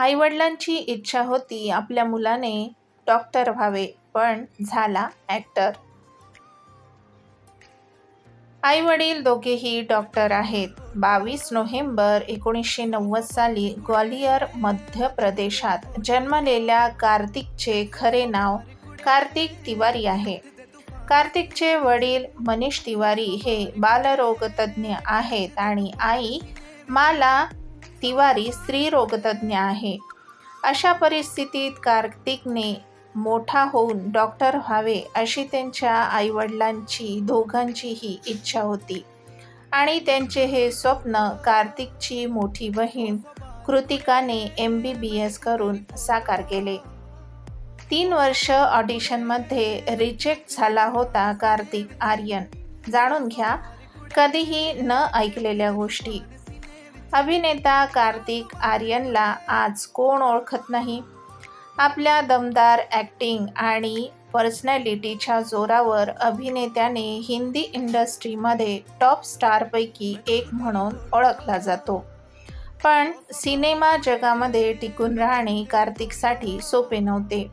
आईवडिलांची इच्छा होती आपल्या मुलाने डॉक्टर व्हावे पण झाला ॲक्टर. आईवडील दोघेही डॉक्टर आहेत. बावीस नोव्हेंबर एकोणीसशे नव्वद साली ग्वालियर मध्य प्रदेशात जन्मलेल्या कार्तिकचे खरे नाव कार्तिक तिवारी आहे. कार्तिकचे वडील मनीष तिवारी हे बालरोगतज्ञ आहेत आणि आई माला तिवारी स्त्रीरोगतज्ञ आहे. अशा परिस्थितीत कार्तिकने मोठा होऊन डॉक्टर व्हावे अशी त्यांच्या आईवडिलांची दोघांचीही इच्छा होती. आणि त्यांचे हे स्वप्न कार्तिकची मोठी बहीण कृतिकाने एम बी बी एस करून साकार केले. तीन वर्ष ऑडिशनमध्ये रिजेक्ट झाला होता कार्तिक आर्यन. जाणून घ्या कधीही न ऐकलेल्या गोष्टी. अभिनेता कार्तिक आर्यनला आज कोण ओळखत नाही? आपल्या दमदार ॲक्टिंग आणि पर्सनॅलिटीच्या जोरावर अभिनेत्याने हिंदी इंडस्ट्रीमध्ये टॉप स्टारपैकी एक म्हणून ओळखला जातो. पण सिनेमा जगामध्ये टिकून राहणे कार्तिकसाठी सोपे नव्हते.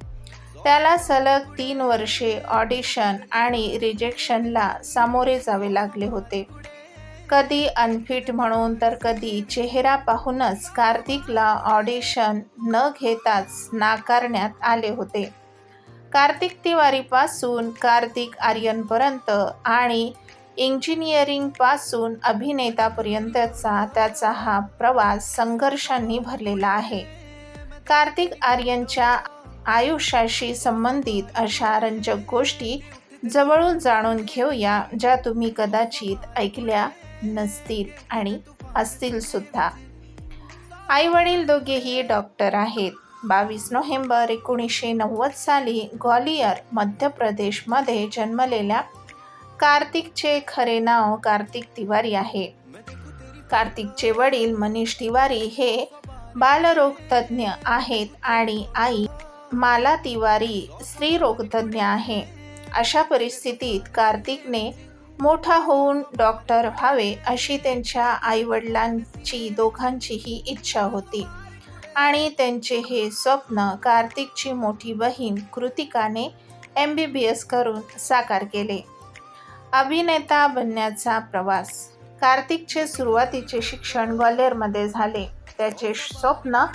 त्याला सलग तीन वर्षे ऑडिशन आणि रिजेक्शनला सामोरे जावे लागले होते. कधी अनफिट म्हणून तर कधी चेहरा पाहूनच कार्तिकला ऑडिशन न घेताच नाकारण्यात आले होते. कार्तिक तिवारीपासून कार्तिक आर्यनपर्यंत आणि इंजिनिअरिंगपासून अभिनेतापर्यंतचा त्याचा हा प्रवास संघर्षांनी भरलेला आहे. कार्तिक आर्यनच्या आयुष्याशी संबंधित अशा रंजक गोष्टी जवळून जाणून घेऊया ज्या तुम्ही कदाचित ऐकल्या नसतील आणि असतील सुद्धा. आईवडील दोघेही डॉक्टर आहेत. बावीस नोव्हेंबर एकोणीसशे नव्वद साली ग्वालियर मध्य प्रदेशमध्ये जन्मलेल्या कार्तिकचे खरे नाव कार्तिक तिवारी आहे. कार्तिकचे वडील मनीष तिवारी हे बालरोगतज्ञ आहेत आणि आई माला तिवारी स्त्रीरोगतज्ञ आहे. अशा परिस्थितीत कार्तिकने मोठा होऊन डॉक्टर व्हावे अशी त्यांच्या आईवडिलांची दोघांचीही इच्छा होती. आणि त्यांचे हे स्वप्न कार्तिकची मोठी बहीण कृतिकाने एम बी बी एस करून साकार केले. अभिनेता बनण्याचा प्रवास. कार्तिकचे सुरुवातीचे शिक्षण ग्वाल्हेरमध्ये झाले. त्याचे स्वप्न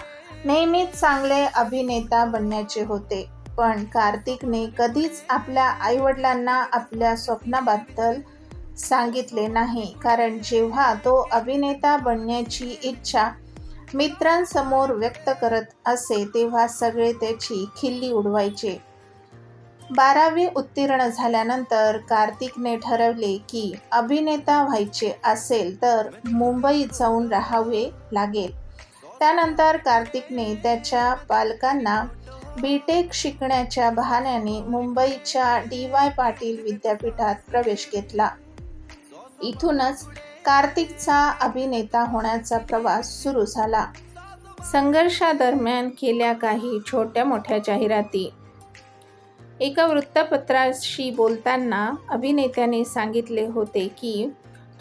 नेहमीच चांगले अभिनेता बनण्याचे होते. पण कार्तिकने कधीच आपल्या आईवडिलांना आपल्या स्वप्नाबद्दल सांगितले नाही. कारण जेव्हा तो अभिनेता बनण्याची इच्छा मित्रांसमोर व्यक्त करत असे तेव्हा सगळे त्याची खिल्ली उडवायचे. बारावी उत्तीर्ण झाल्यानंतर कार्तिकने ठरवले की अभिनेता व्हायचे असेल तर मुंबईत जाऊन राहावे लागेल. त्यानंतर कार्तिकने त्याच्या पालकांना बी टेक शिकण्याच्या बहाण्याने मुंबईच्या डी वाय पाटील विद्यापीठात प्रवेश घेतला. इथूनच कार्तिकचा अभिनेता होण्याचा प्रवास सुरू झाला. संघर्षादरम्यान केल्या काही छोट्या मोठ्या जाहिराती. एका वृत्तपत्राशी बोलताना अभिनेत्याने सांगितले होते की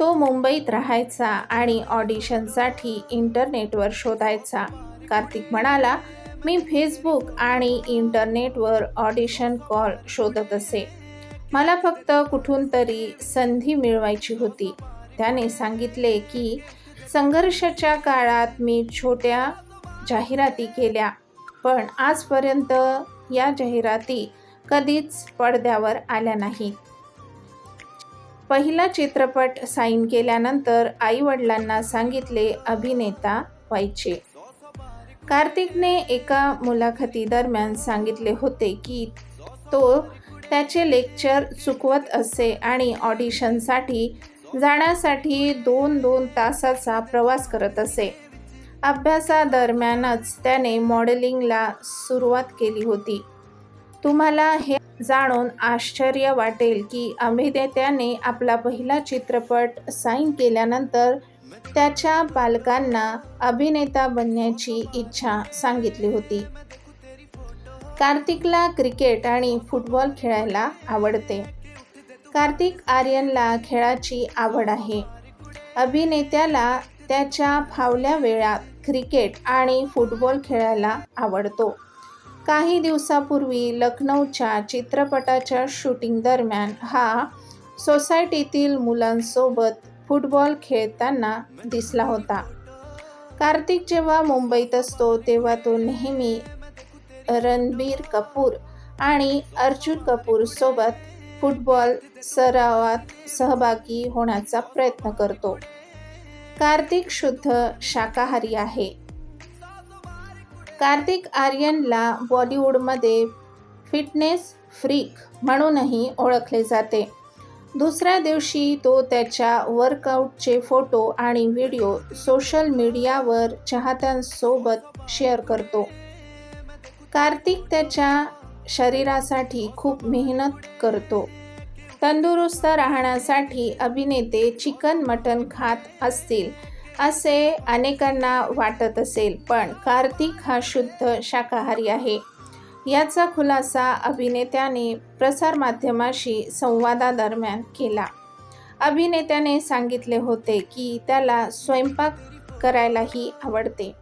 तो मुंबईत राहायचा आणि ऑडिशनसाठी इंटरनेटवर शोधायचा. कार्तिक म्हणाला मी फेसबुक आणि इंटरनेटवर ऑडिशन कॉल शोधत असे. मला फक्त कुठून तरी संधी मिळवायची होती. त्याने सांगितले की संघर्षाच्या काळात मी छोट्या जाहिराती केल्या पण आजपर्यंत या जाहिराती कधीच पडद्यावर आल्या नाहीत. पहिला चित्रपट साईन केल्यानंतर आईवडिलांना सांगितले अभिनेता व्हायचे. कार्तिकने एका मुलाखतीदरम्यान सांगितले होते की तो त्याचे लेक्चर चुकवत असे आणि ऑडिशनसाठी जाण्यासाठी दोन दोन तासाचा प्रवास करत असे. अभ्यासादरम्यानच त्याने मॉडेलिंगला सुरुवात केली होती. तुम्हाला हे जाणून आश्चर्य वाटेल की अभिनेत्याने आपला पहिला चित्रपट साईन केल्यानंतर त्याच्या पालकांना अभिनेता बनण्याची इच्छा सांगितली होती. कार्तिकला क्रिकेट आणि फुटबॉल खेळायला आवडते. कार्तिक आर्यनला खेळाची आवड आहे. अभिनेत्याला त्याच्या फावल्या वेळात क्रिकेट आणि फुटबॉल खेळायला आवडतो. काही दिवसापूर्वी लखनौच्या चित्रपटाच्या शूटिंग दरम्यान हा सोसायटीतील मुलांसोबत फुटबॉल खेळताना दिसला होता. कार्तिक जेव्हा मुंबईत असतो तेव्हा तो नेहमी रणबीर कपूर आणि अर्जुन कपूर सोबत फुटबॉल सरावात सहभागी होण्याचा प्रयत्न करतो. कार्तिक शुद्ध शाकाहारी आहे. कार्तिक आर्यनला बॉलिवूडमध्ये फिटनेस फ्रीक म्हणूनही ओळखले जाते. दुसऱ्या दिवशी तो त्याच्या वर्कआउटचे फोटो आणि व्हिडिओ सोशल मीडियावर चाहत्यांसोबत शेअर करतो. कार्तिक त्याच्या शरीरासाठी खूप मेहनत करतो. तंदुरुस्त राहण्यासाठी अभिनेते चिकन मटन खात असतील असे अनेकांना वाटत असेल पण कार्तिक हा शुद्ध शाकाहारी आहे. याचा खुलासा अभिनेत्याने प्रसारमाध्यमाशी संवादादरम्यान केला. अभिनेत्याने सांगितले होते की त्याला स्वयंपाक करायलाही आवडते.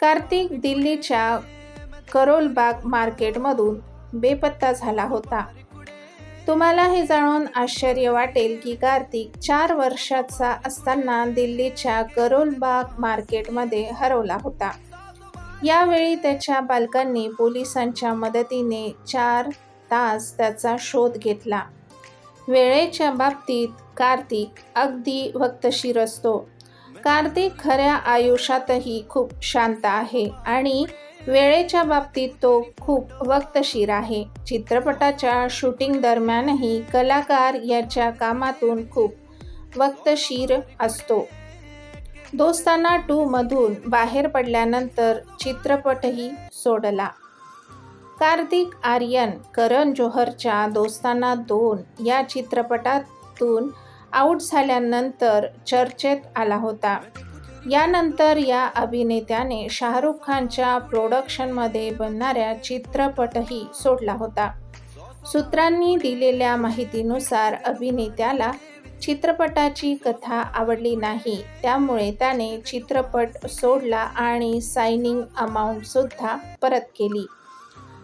कार्तिक दिल्लीच्या करोलबाग मार्केटमधून बेपत्ता झाला होता. तुम्हाला हे जाणून आश्चर्य वाटेल की कार्तिक चार वर्षाचा असताना दिल्लीच्या करोलबाग मार्केटमध्ये हरवला होता. यावेळी त्याच्या बालकांनी पोलिसांच्या मदतीने चार तास त्याचा शोध घेतला. वेळेच्या बाबतीत कार्तिक अगदी वक्तशीर असतो. कार्तिक खऱ्या आयुष्यातही खूप शांत आहे आणि वेळेच्या बाबतीत तो खूप वक्तशीर आहे. चित्रपटाच्या शूटिंग दरम्यानही कलाकार याच्या कामातून खूप वक्तशीर असतो. दोस्ताना टूमधून बाहेर पडल्यानंतर चित्रपटही सोडला. कार्तिक आर्यन करण जोहरच्या दोस्ताना दोन या चित्रपटातून आऊट झाल्यानंतर चर्चेत आला होता. यानंतर या अभिनेत्याने शाहरुख खानच्या प्रोडक्शनमध्ये बनणाऱ्या चित्रपटही सोडला होता. सूत्रांनी दिलेल्या माहितीनुसार अभिनेत्याला चित्रपटाची कथा आवडली नाही. त्यामुळे त्याने चित्रपट सोडला आणि सायनिंग अमाऊंटसुद्धा परत केली.